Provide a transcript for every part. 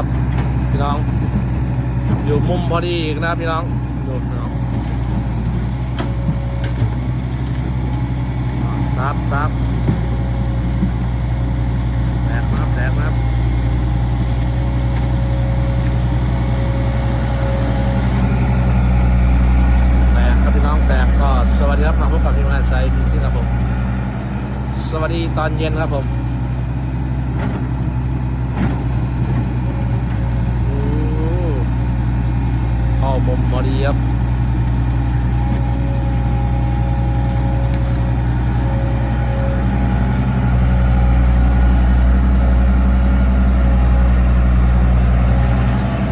ครับ พี่น้อง อยู่มุมพอดีอีกนะพี่น้องดูพี่น้องครับครับแตกครับแตกครับแตกครับพี่น้องแตกก็สวัสดีครับมาพบกับทีมงานไซด์ดีซิ่งครับผม สวัสดีตอนเย็นครับผมโอ้ เข้ามุมพอดีครับ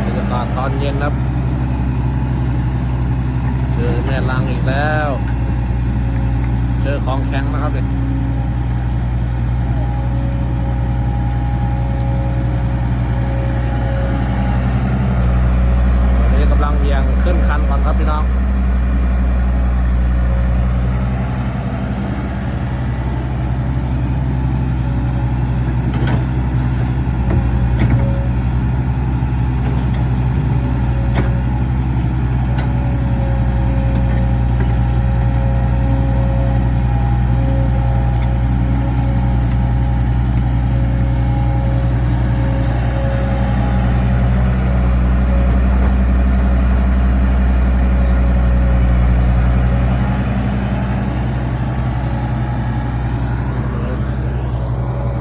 บรรยากาศตอนเย็นครับเจอแม่ลังอีกแล้ว เจอของแข็งนะครับเนี่ยตอนนี้กำลังเวียงขึ้นคันก่อนครับพี่น้อง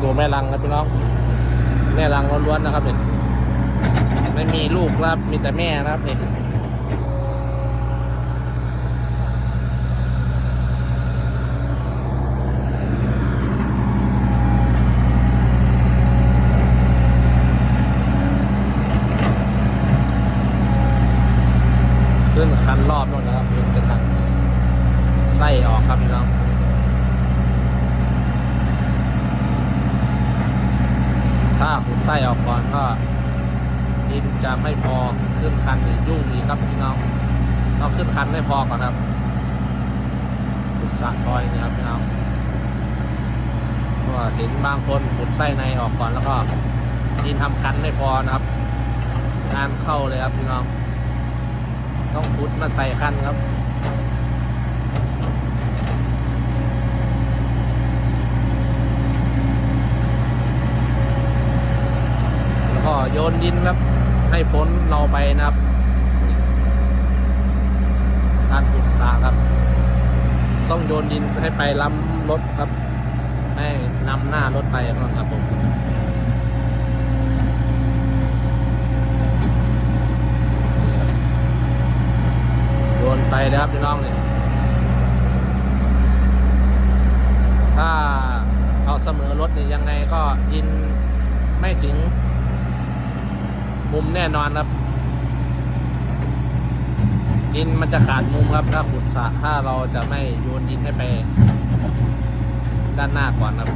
ดู แม่ลังครับพี่น้อง แม่ลังล้วนๆนะครับเนี่ยไม่มีลูกครับมีแต่แม่นะครับเนี่ยขึ้นคันรอบนู่นนะครับเดี๋ยวจะตัดไส้ออกครับพี่น้อง ถ้าขุดไส้ อนก็ดินจะไม่พอขึ้นคันหรือยุ่งอีกครับพี่น้องต้องขึ้นคันไม่พอก่อนครับขุดสะคอยนี่ครับพี่น้องเพราะว่าเห็นบางคนขุดไส้ในออกก่อนแล้วก็ดินทำคันไม่พอนะครับงานเข้าเลยครับพี่น้อง ต้องขุดมาใส่คันครับ แล้วก็ โยนดินครับ ให้พ้นเราไปนะครับการขุดสระครับ ต้องโยนดินให้ไปล้ำรถครับ ให้นำหน้ารถไปครับผมนี่ครับโยนไปนะครับพี่น้องเนี่ยถ้าเอาเสมอรถนี่ยังไงก็ดินไม่ถึง มุมแน่นอนครับดินมันจะขาดมุมครับถ้าขุดสระถ้าเราจะไม่โยนดินให้ไปด้านหน้าก่อนครับ